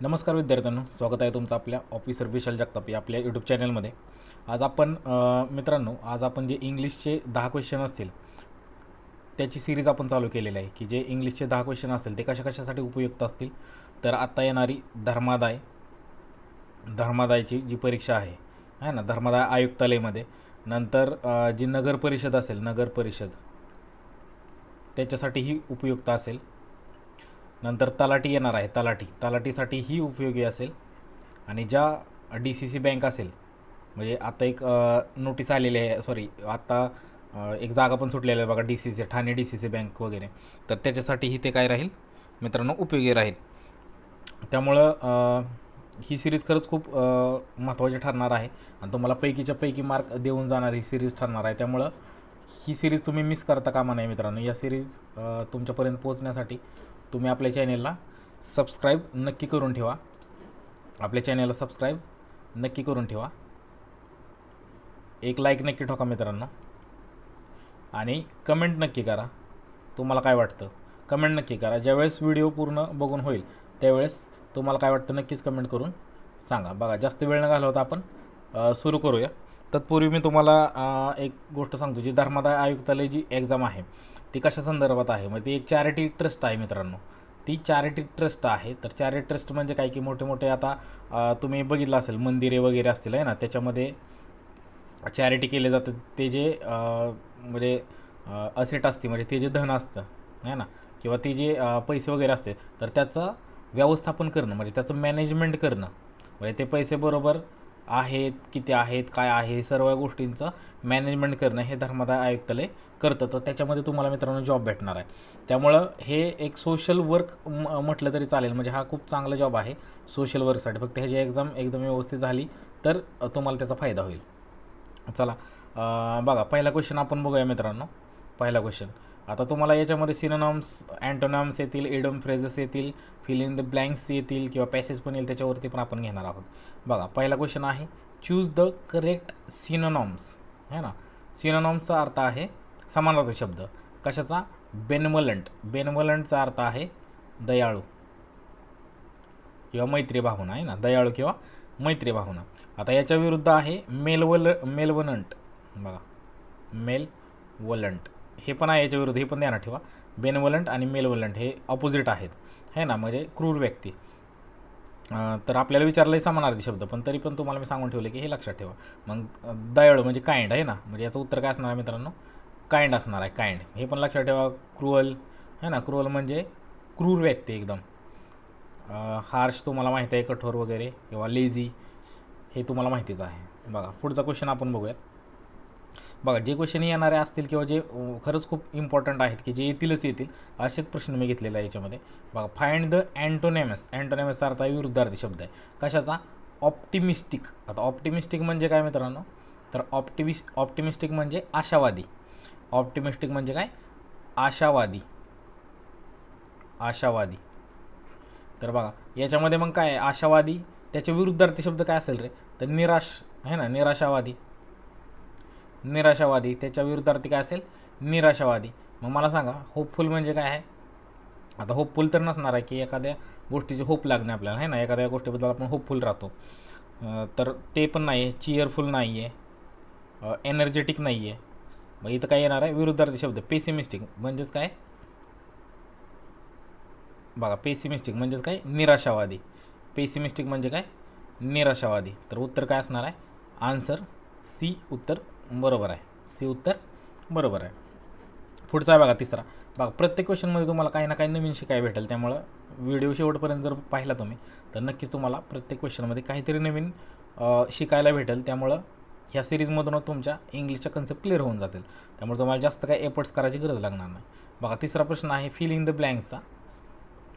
नमस्कार विद्यार्थ्यांनो स्वागत आहे तुमचं आपल्या ऑफिसर विशाल जगताप या आपल्या यूट्यूब चॅनलमध्ये आज आपण मित्रांनो आज आपण जे इंग्लिशचे दहा क्वेश्चन असतील त्याची सिरीज आपण चालू केलेली आहे की जे इंग्लिशचे दहा क्वेश्चन असतील ते कशा कशासाठी उपयुक्त असतील? तर आत्ता येणारी धर्मादाय धर्मादायची जी परीक्षा आहे आहे ना धर्मादाय आयुक्तालयमध्ये. नंतर जी नगर परिषद असेल नगर परिषद त्याच्यासाठीही उपयुक्त असेल. नंतर तलाठी येणार आहे तलाठी. तलाठीसाठी ही उपयोगी असेल. आणि ज्या डी सी सी बँक असेल म्हणजे आता एक नोटीस आलेली आहे सॉरी आत्ता एक जागा पण सुटलेली आहे बघा D C C Thane D C C bank वगैरे. तर त्याच्यासाठीही ते काय राहील? मित्रांनो उपयोगी राहील. त्यामुळं ही सिरीज खरंच खूप महत्त्वाची ठरणार आहे. आणि तुम्हाला पैकीच्या पैकी मार्क देऊन जाणार ही सिरीज ठरणार आहे. त्यामुळं ही सिरीज तुम्ही मिस करता कामा नाही मित्रांनो. या सिरीज तुमच्यापर्यंत पोहोचण्यासाठी तुम्ही आपल्या चॅनेलला सबस्क्राईब नक्की करून ठेवा. आपल्या चॅनेलला सबस्क्राईब नक्की करून ठेवा. एक लाईक नक्की ठोका मित्रांनो. आणि कमेंट नक्की करा. तुम्हाला काय वाटतं? कमेंट नक्की करा. ज्यावेळेस व्हिडिओ पूर्ण बघून होईल त्यावेळेस तुम्हाला काय वाटतं नक्कीच कमेंट करून सांगा. बघा जास्त वेळ न घालवता आपण सुरू करूया. तत्पूर्वी मी तुम्हाला एक गोष्ट सांगतो जी धर्मादाय आयुक्तालय जी एक्झाम आहे ती कशा संदर्भात आहे? मग ती एक चॅरिटी ट्रस्ट आहे मित्रांनो. ती चॅरिटी ट्रस्ट आहे. तर चॅरिटी ट्रस्ट म्हणजे काय? की मोठे मोठे आता तुम्ही बघितलं असेल मंदिरे वगैरे असतील आहे ना? त्याच्यामध्ये चॅरिटी केले जातं ते जे म्हणजे असेट असते म्हणजे ते जे धन असतं आहे ना? किंवा ते जे पैसे वगैरे असते तर त्याचं व्यवस्थापन करणं म्हणजे त्याचं मॅनेजमेंट करणं. म्हणजे ते पैसे बरोबर आहेत किती आहेत काय आहे सर्व गोष्टींचं मॅनेजमेंट करणं हे धर्मादाय आयुक्तालय करतं. तर त्याच्यामध्ये तुम्हाला मित्रांनो जॉब भेटणार आहे. त्यामुळं हे एक सोशल वर्क म म्हटलं तरी चालेल. म्हणजे हा खूप चांगला जॉब आहे सोशल वर्कसाठी फक्त ह्याची एक्झाम एकदम व्यवस्थित झाली तर तुम्हाला त्याचा फायदा होईल. चला बघा पहिला क्वेश्चन आपण बघूया मित्रांनो. पहिला क्वेश्चन आता तुम्हाला याच्यामध्ये सिनोनॉम्स अँटोनॉम्स येतील एडम फ्रेजेस येतील फिल इन द ब्लँक्स येतील किंवा पॅसेज पण येईल त्याच्यावरती पण आपण घेणार आहोत. बघा पहिला क्वेश्चन आहे चूज द करेक्ट सिनोनॉम्स है ना? सिनोनॉम्सचा अर्थ आहे समानार्थी शब्द. कशाचा? बेनवलंट बेनवलंटचा अर्थ आहे दयाळू. किंवा मैत्री भावना आहे ना? दयाळू किंवा मैत्री भावना. आता याच्या विरुद्ध आहे मेलवल मेलवनंट. बघा मेल वलंट हे पण आहे याच्या विरुद्ध हे पण ध्यानात ठेवा. बेनवलंट आणि मेलवलंट हे ऑपोजिट आहेत. है ना? म्हणजे क्रूर व्यक्ती. तर आपल्याला विचारलंही समानार्थी शब्द पण तरी पण तुम्हाला मी सांगून ठेवले की हे लक्षात ठेवा. मग दयाळू म्हणजे काइंड आहे ना? म्हणजे याचं उत्तर काय असणार आहे मित्रांनो? काइंड असणार आहे काइंड हे पण लक्षात ठेवा. क्रुअल है ना? क्रुअल म्हणजे क्रूर व्यक्ती एकदम. हार्श तुम्हाला माहीत आहे कठोर वगैरे किंवा लेझी हे तुम्हाला माहितीच आहे. बघा पुढचा क्वेश्चन आपण बघूयात. बघा जे क्वेश्चन येणारे असतील किंवा जे खरंच खूप इम्पॉर्टंट आहेत की जे येतीलच येतील असेच प्रश्न मी घेतलेला आहे याच्यामध्ये. बघा फाइंड द अँटोनेमस अँटोनेमस अर्थ आहे विरुद्धार्थी शब्द आहे. कशाचा? ऑप्टिमिस्टिक आता ऑप्टिमिस्टिक म्हणजे काय मित्रांनो? तर ऑप्टिमिस ऑप्टिमिस्टिक म्हणजे आशावादी. ऑप्टिमिस्टिक म्हणजे काय? आशावादी. आशावादी. तर बघा याच्यामध्ये मग काय आहे? आशावादी. त्याच्या विरुद्धार्थी शब्द काय असेल रे? तर निराश आहे ना? निराशावादी. निराशावादी त्याच्या विरुद्धार्थी काय असेल? निराशावादी. मग मला सांगा होपफुल म्हणजे काय आहे? आता होपफुल तर नसणार आहे की एखाद्या गोष्टीची होप लागणे आपल्याला आहे ना? एखाद्या गोष्टीबद्दल आपण होपफुल राहतो. तर ते पण नाही आहे चिअरफुल नाही आहे एनर्जेटिक नाही आहे. मग इथं काय येणार आहे? विरुद्धार्थी शब्द पेसिमिस्टिक म्हणजेच काय? बघा पेसिमिस्टिक म्हणजेच काय? निराशावादी. पेसिमिस्टिक म्हणजे काय? निराशावादी. तर उत्तर काय असणार आहे? आन्सर सी उत्तर बरोबर आहे. सी उत्तर? बरोबर आहे. पुढचा आहे बघा तिसरा. बघा प्रत्येक क्वेश्चनमध्ये तुम्हाला काही ना काही नवीन शिकायला भेटेल. त्यामुळं व्हिडिओ शेवटपर्यंत जर पाहिला तुम्ही तर नक्कीच तुम्हाला प्रत्येक क्वेश्चनमध्ये काहीतरी नवीन शिकायला भेटेल. त्यामुळं ह्या सिरीजमधूनच तुमच्या इंग्लिशच्या कन्सेप्ट क्लिअर होऊन जातील. त्यामुळे तुम्हाला जास्त काही एफर्ट्स करायची गरज लागणार नाही. बघा तिसरा प्रश्न आहे फिल इन द ब्लँक्सचा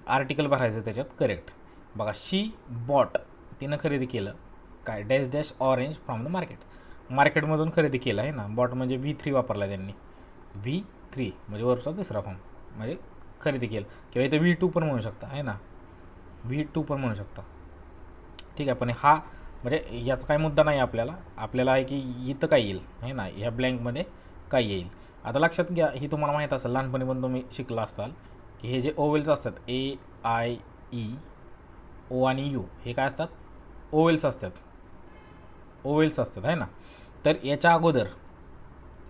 आर्टिकल भरायचं त्याच्यात करेक्ट. बघा शी बॉट तिनं खरेदी केलं. काय? Dash dash orange from the market. मार्केटमधून खरेदी केलं आहे ना बॉट म्हणजे व्ही थ्री वापरला त्यांनी. व्ही थ्री म्हणजे वरचा तिसरा फॉर्म म्हणजे खरेदी केलं. किंवा इथं व्ही टू पण म्हणू शकता आहे ना? व्ही टू पण म्हणू शकता. ठीक आहे पण हा म्हणजे याचा काय मुद्दा नाही आपल्याला. आपल्याला आहे की इथं काय येईल आहे ना? ह्या ब्लँकमध्ये काय येईल? आता लक्षात घ्या ही तुम्हाला माहीत असेल लहानपणी पण तुम्ही शिकला असाल की हे जे ओवेल्स असतात ए आय ई ओ आणि यू हे काय असतात? ओवेल्स असतात. ओवेल्स असतात आहे ना? तर याच्या अगोदर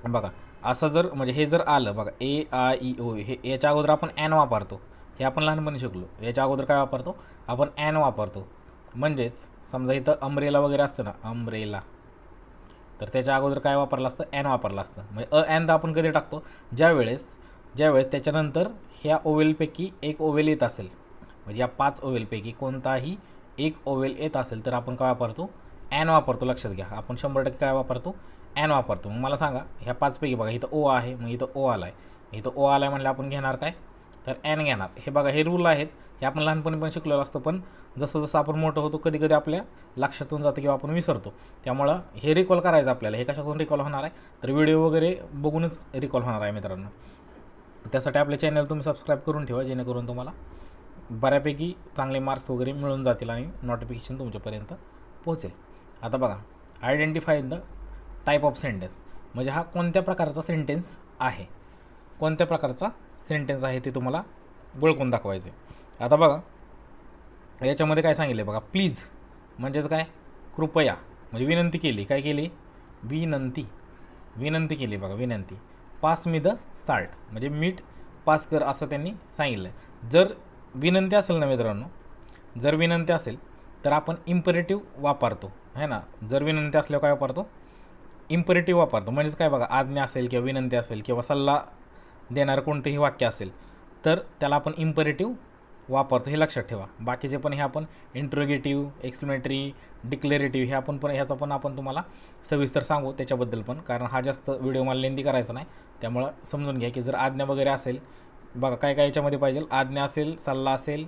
बघा असं जर म्हणजे हे जर आलं बघा ए आय ई ओ हे याच्या अगोदर आपण ॲन वापरतो. हे आपण लहानपणी शिकलो. याच्या अगोदर काय वापरतो? आपण ॲन वापरतो. म्हणजेच समजा इथं अम्ब्रेला वगैरे असतं ना अम्ब्रेला तर त्याच्या अगोदर काय वापरलं असतं? ॲन वापरलं असतं. म्हणजे अ ॲन तर आपण कधी टाकतो? ज्यावेळेस ज्यावेळेस त्याच्यानंतर ह्या ओवेलपैकी एक ओवेल येत असेल म्हणजे या पाच ओवेलपैकी कोणताही एक ओवेल येत असेल तर आपण काय वापरतो? ॲन वापरतो लक्षात घ्या. आपण शंभर टक्के काय वापरतो? ॲन वापरतो. मग मला सांगा ह्या पाचपैकी बघा इथं ओ आहे मग इथं ओ आला आहे इथं ओ आला आहे म्हणलं आपण घेणार काय? तर ॲन घेणार. हे बघा हे रूल आहेत. हे आपण लहानपणी पण शिकलेलो असतो पण जसं जसं आपण मोठं होतो कधी कधी आपल्या लक्षातून जातं किंवा आपण विसरतो. त्यामुळं हे रिकॉल करायचं आपल्याला. हे कशातून रिकॉल होणार आहे? तर व्हिडिओ वगैरे बघूनच रिकॉल होणार आहे मित्रांनो. त्यासाठी आपले चॅनल तुम्ही सबस्क्राईब करून ठेवा जेणेकरून तुम्हाला बऱ्यापैकी चांगले मार्क्स वगैरे मिळून जातील आणि नोटिफिकेशन तुमच्यापर्यंत पोहोचेल. आता बघा identify the type of sentence म्हणजे हा कोणत्या प्रकारचा सेंटेन्स आहे? कोणत्या प्रकारचा सेंटेन्स आहे ते तुम्हाला ओळखून दाखवायचे आता बघा याच्यामध्ये काय सांगितलं बघा प्लीज म्हणजेच काय? कृपया. म्हणजे विनंती केली. काय केली? विनंती. विनंती केली बघा विनंती. पास मी द साल्ट म्हणजे मीठ पास कर असं त्यांनी सांगितलं जर विनंती असेल ना मित्रांनो जर विनंती असेल तर आपण इम्परेटिव्ह वापरतो. है ना? जर विनंती असल्यावर काय वापरतो? इम्परेटिव्ह वापरतो. म्हणजेच काय बघा आज्ञा असेल किंवा विनंती असेल किंवा सल्ला देणारं कोणतंही वाक्य असेल तर त्याला आपण इम्परेटिव्ह वापरतो हे लक्षात ठेवा. बाकीचे पण हे आपण इंट्रोगेटिव्ह एक्सप्लेनेटरी डिक्लेरेटिव्ह हे आपण पण ह्याचा पण आपण तुम्हाला सविस्तर सांगू त्याच्याबद्दल पण. कारण हा जास्त व्हिडिओ मला लेंदी करायचा नाही. त्यामुळं समजून घ्या की जर आज्ञा वगैरे असेल बघा काय काय याच्यामध्ये पाहिजे? आज्ञा असेल सल्ला असेल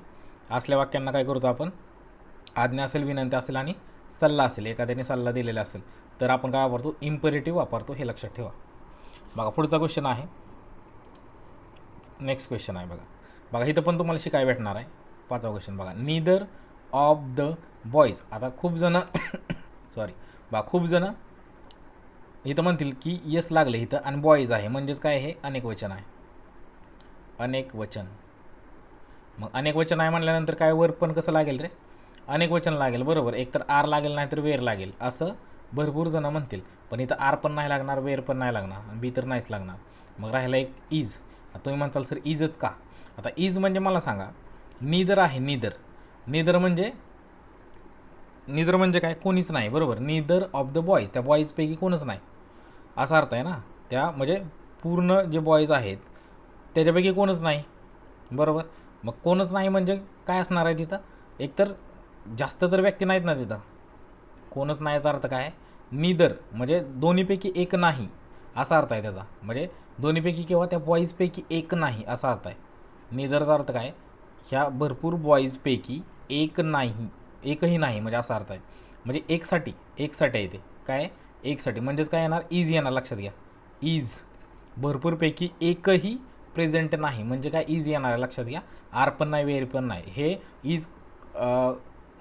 असल्या वाक्यांना काय करतो आपण? आज्ञा असेल विनंती असेल आणि सल्ला असेल एखाद्याने सल्ला दिलेला असेल तर आपण काय वापरतो? इम्परेटिव्ह वापरतो हे लक्षात ठेवा. बघा पुढचा क्वेश्चन आहे. नेक्स्ट क्वेश्चन आहे बघा. बघा इथं पण तुम्हाला शिकाय भेटणार आहे. पाचवा क्वेश्चन बघा. नीदर ऑफ द बॉईज आता खूप जणं सॉरी बघा खूप जण इथं म्हणतील की यस लागले इथं आणि बॉईज आहे. म्हणजेच काय हे? अनेक वचन आहे. अनेक वचन. मग अनेक वचन आहे म्हटल्यानंतर काय? वर पण कसं लागेल रे? अनेक वचन लागेल बरोबर. एकतर आर लागेल नाही तर वेर लागेल असं भरपूर जणं म्हणतील. पण इथं आर पण नाही लागणार वेर पण नाही लागणार आणि बी तर नाहीच लागणार. मग राहिला एक इज आता तुम्ही म्हणताल सर इजच का? आता इज म्हणजे मला सांगा निदर आहे निदर. निदर म्हणजे? निदर म्हणजे काय? कोणीच नाही बरोबर. निदर ऑफ द बॉईज त्या बॉईजपैकी कोणच नाही. असा अर्थ आहे ना? त्या म्हणजे पूर्ण जे बॉईज आहेत त्याच्यापैकी कोणच नाही बरोबर. मग कोणच नाही म्हणजे काय असणार आहे तिथं? एकतर जास्त तर व्यक्ती नाहीत ना तिथं. कोणच नाही याचा अर्थ काय? निदर म्हणजे दोन्हीपैकी एक नाही असा अर्थ आहे त्याचा. म्हणजे दोन्हीपैकी किंवा त्या बॉईजपैकी एक नाही असा अर्थ आहे. निदरचा अर्थ काय? ह्या भरपूर बॉईजपैकी एक नाही एकही नाही म्हणजे असा अर्थ आहे. म्हणजे एकसाठी एकसाठी आहे ते. काय? एकसाठी म्हणजेच काय येणार? इज येणार लक्षात घ्या. इज भरपूरपैकी एकही प्रेझेंट नाही. म्हणजे काय? इज येणार आहे लक्षात घ्या. आर पण नाही वेर पण नाही. हे इज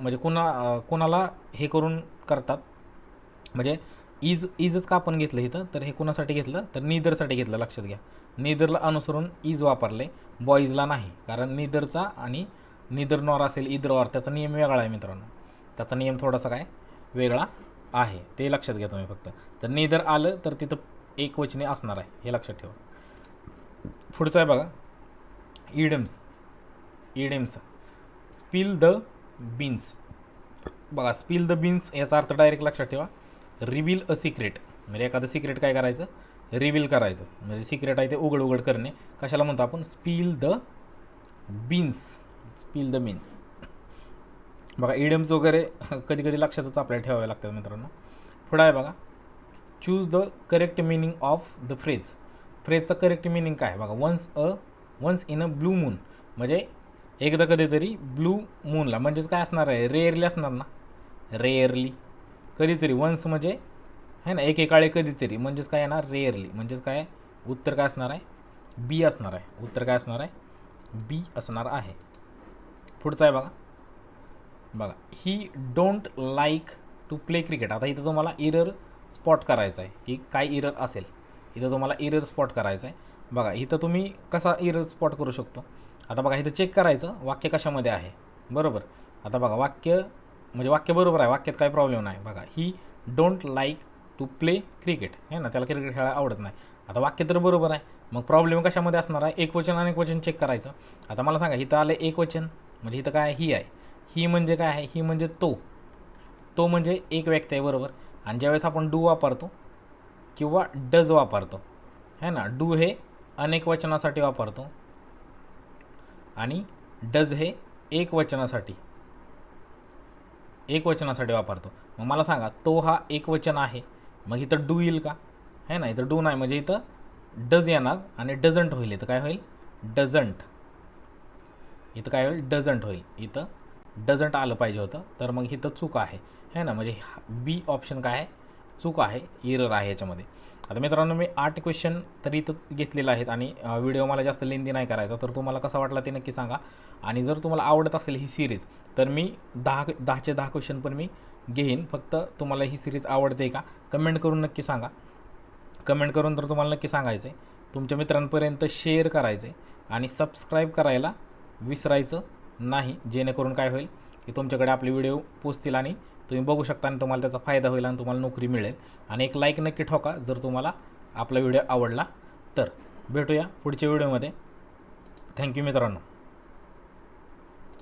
म्हणजे कुणा कुणाला हे करून करतात. म्हणजे इज इजच का आपण घेतलं इथं? तर हे कुणासाठी घेतलं? तर निदरसाठी घेतलं लक्षात घ्या. निदरला अनुसरून इज वापरले बॉईजला नाही. कारण निदरचा आणि निदर नॉर असेल इदर ऑर त्याचा नियम वेगळा आहे मित्रांनो. त्याचा नियम थोडासा काय? वेगळा आहे. ते लक्षात घ्या तुम्ही फक्त. तर निदर आलं तर तिथं एक वचने असणार आहे. हे लक्षात ठेवा. पुढचं आहे बघा. Idioms. Idioms. Spill the beans बघा स्पिल द बीन्स याचा अर्थ डायरेक्ट लक्षात ठेवा. रिव्हील अ सिक्रेट म्हणजे एखादं सिक्रेट काय करायचं? रिव्हील करायचं. म्हणजे सिक्रेट आहे ते उघड उघड करणे. कशाला म्हणतो आपण? Spill the beans spill the beans बघा इडम्स वगैरे कधी कधी लक्षातच आपल्याला ठेवावे लागतात मित्रांनो. पुढं आहे बघा. Choose the correct meaning of the phrase फ्रेजचं correct meaning काय? बघा once a once in a blue moon म्हणजे एकदा कधीतरी ब्लू मूनला म्हणजेच काय असणार आहे? रेअरली असणार ना? रेअरली कधीतरी वन्स म्हणजे आहे ना एकेकाळे कधीतरी म्हणजेच काय येणार? रेअरली म्हणजेच काय? उत्तर काय असणार आहे? बी असणार आहे. उत्तर काय असणार आहे? बी असणार आहे. पुढचं आहे बघा. बघा he don't like to play cricket आता इथं तुम्हाला इरर स्पॉट करायचं आहे. की काय इरर असेल? इथं तुम्हाला इरर स्पॉट करायचं आहे. बघा इथं तुम्ही कसा इर स्पॉट करू शकतो? आता बघा इथं चेक करायचं वाक्य कशामध्ये आहे? बरोबर? आता बघा वाक्य म्हणजे वाक्य बरोबर आहे वाक्यात काय प्रॉब्लेम नाही. बघा he don't like to play cricket आहे ना त्याला क्रिकेट खेळायला आवडत नाही. आता वाक्य तर बरोबर आहे. मग प्रॉब्लेम कशामध्ये असणार आहे? एक वचन आणि एक वचन चेक करायचं. आता मला सांगा इथं आलं एक वचन म्हणजे इथं काय ही आहे? ही म्हणजे काय आहे? ही म्हणजे तो. तो म्हणजे एक व्यक्ती आहे बरोबर? आणि ज्यावेळेस आपण डू वापरतो किंवा डज वापरतो. है ना डू हे अनेक वचनासाठी वापरतो. आणि डज हे एक वचनासाठी एक वचनासाठी वापरतो. मग मला सांगा तो हा एक वचन आहे मग इथं डू येईल का? है ना इथं डू नाही म्हणजे इथं डज येणार आणि डझंट होईल. इथं काय होईल? डझंट इथं काय होईल? डझंट होईल. इथं डझंट आलं पाहिजे होतं तर मग इथं चूक आहे. है ना म्हणजे बी ऑप्शन काय आहे? चूक आहे इरर आहे याच्यामध्ये. आता मित्रांनो मी आठ क्वेश्चन तरी इथं घेतलेलं आहेत आणि व्हिडिओ मला जास्त लेंदी नाही करायचा तर तुम्हाला कसा वाटला ते नक्की सांगा. आणि जर तुम्हाला आवडत असेल ही सिरीज तर मी दहा दहाचे दहा क्वेश्चन पण मी घेईन. फक्त तुम्हाला ही सिरीज आवडते का कमेंट करून नक्की सांगा. कमेंट करून तर तुम्हाला नक्की सांगायचं आहे तुमच्या मित्रांपर्यंत शेअर करायचं आहे आणि सबस्क्राईब करायला विसरायचं नाही जेणेकरून काय होईल की तुमच्याकडे आपले व्हिडिओ पोचतील आणि तुम्ही बघू शकता आणि तुम्हाला त्याचा फायदा होईल आणि तुम्हाला नोकरी मिळेल. आणि एक लाईक नक्की ठोका जर तुम्हाला आपला व्हिडिओ आवडला तर भेटूया पुढच्या व्हिडिओमध्ये थँक्यू मित्रांनो.